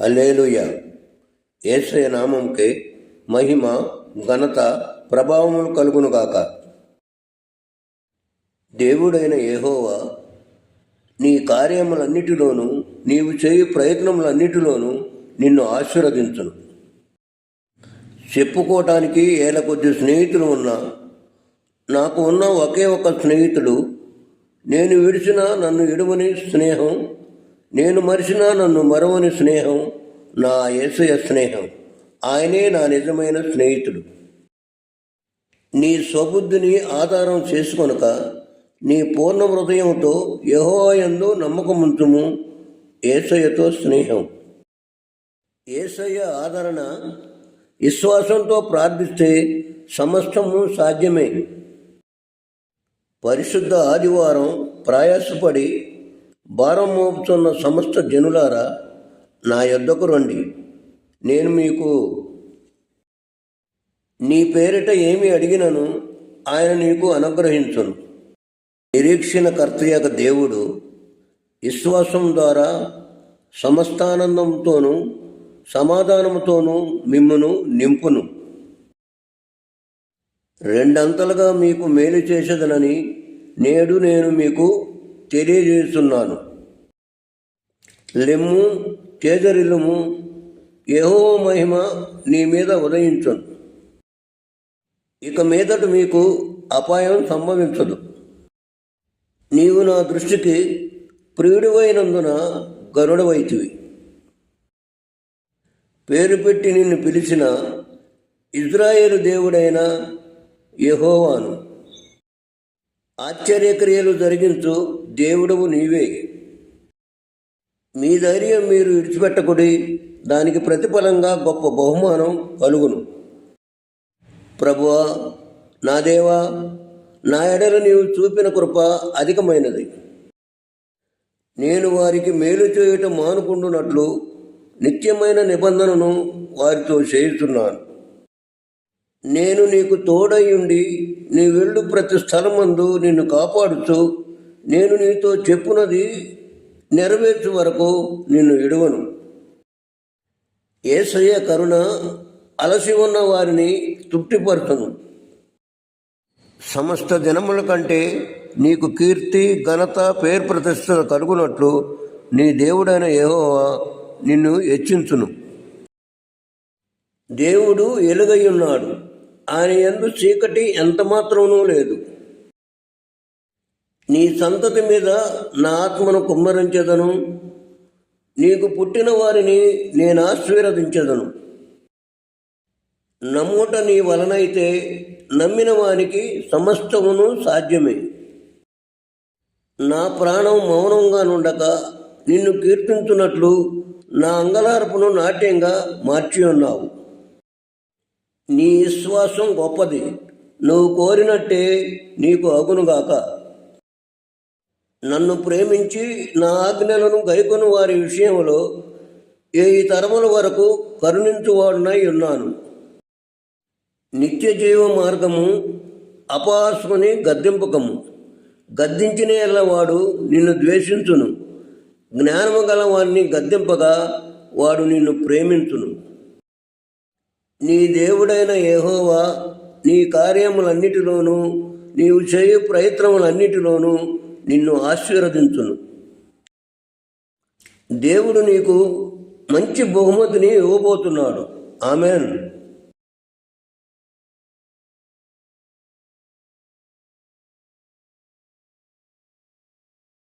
Hallelujah. ఏసయ నామంకే మహిమ ఘనత ప్రభావములు కలుగునుగాక దేవుడైన ఏహోవా నీ కార్యములన్నిటిలోనూ నీవు చేయు ప్రయత్నములన్నిటిలోనూ నిన్ను ఆశీర్వదించును. చెప్పుకోవటానికి ఏళ్ళ కొద్ది స్నేహితులు ఉన్నా నాకు ఉన్న ఒకే ఒక స్నేహితుడు నేను విడిచిన నన్ను ఇడువని స్నేహం నేను మరిచిన నన్ను మరవని స్నేహం నా యేసయ స్నేహం. ఆయనే నా నిజమైన స్నేహితుడు. నీ స్వబుద్ధిని ఆధారం చేసుకొనక నీ పూర్ణ హృదయంతో యహోయందు నమ్మకముంచుము ఏసయ్యతో స్నేహం. ఏసయ్య ఆదరణ విశ్వాసంతో ప్రార్థిస్తే సమస్తము సాధ్యమే. పరిశుద్ధ ఆదివారం ప్రయాసపడి భారం మోపుతున్న సమస్త జనులారా నా యొద్దకు రండి. నేను మీకు నీ పేరిట ఏమి అడిగినను ఆయన నీకు అనుగ్రహించును. నిరీక్షణ కర్తయక దేవుడు విశ్వాసం ద్వారా సమస్తానందంతోనూ సమాధానముతోనూ మిమ్మును నింపును. రెండంతలుగా మీకు మేలు చేసేదనని నేడు నేను మీకు తెలియజేస్తున్నాను. లెమ్ము చేజరిల్లుము ఏహో మహిమ నీ మీద ఉదయించను. ఇక మీదట మీకు అపాయం సంభవించదు. నీవు నా దృష్టికి ప్రియుడివైనందున గరుడవైతివి. పేరు పెట్టి నిన్ను పిలిచిన ఇజ్రాయేలు దేవుడైన యెహోవాను. ఆశ్చర్యక్రియలు జరిగించు దేవుడవు నీవే. మీ ధైర్యం మీరు విడిచిపెట్టకుడి దానికి ప్రతిఫలంగా గొప్ప బహుమానం కలుగును. ప్రభువా నా దేవా నా ఎడల నీవు చూపిన కృప అధికమైనది. నేను వారికి మేలు చేయటం మానుకుంటున్నట్లు నిత్యమైన నిబంధనను వారితో చేస్తున్నాను నేను నీకు తోడయ్యుండి నీ వెళ్ళు ప్రతి స్థలమందు నిన్ను కాపాడుతూ నేను నీతో చెప్పునది నెరవేర్చు వరకు నిన్ను ఎడువను ఏసయ్య కరుణ అలసి ఉన్న వారిని తృప్తిపరచను. సమస్త జనముల కంటే నీకు కీర్తి ఘనత పేరు ప్రతిష్టలు కలుగునట్లు నీ దేవుడైన యెహోవా నిన్ను హెచ్చించును. దేవుడు ఎలుగై ఉన్నాడు. ఆయన ఎందు చీకటి ఎంత మాత్రమూ లేదు. నీ సంతతి మీద నా ఆత్మను కుమ్మరించదను. నీకు పుట్టిన వారిని నేను ఆశీర్వదించదను. నమ్ముట నీ వలనైతే నమ్మిన వానికి సమస్తమును సాధ్యమే. నా ప్రాణం మౌనంగా నుండక నిన్ను కీర్తించున్నట్లు నా అంగలార్పును నాట్యంగా మార్చి ఉన్నావు. నీ విశ్వాసం గొప్పది. నువ్వు కోరినట్టే నీకు అగునుగాక. నన్ను ప్రేమించి నా ఆజ్ఞలను గైకొని వారి విషయంలో ఏ తరముల వరకు కరుణించువాడునై ఉన్నాను. నిత్య జీవ మార్గము అపాస్మని గద్దింపకము. గద్దించిన వాడు నిన్ను ద్వేషించును. జ్ఞానము గల వారిని గద్దింపగా వాడు నిన్ను ప్రేమించును. నీ దేవుడైన ఏహోవా నీ కార్యములన్నిటిలోనూ నీవు చేయు ప్రయత్నములన్నిటిలోనూ నిన్ను ఆశీర్వదించును. దేవుడు నీకు మంచి బహుమతిని ఇవ్వబోతున్నాడు. ఆమెన్.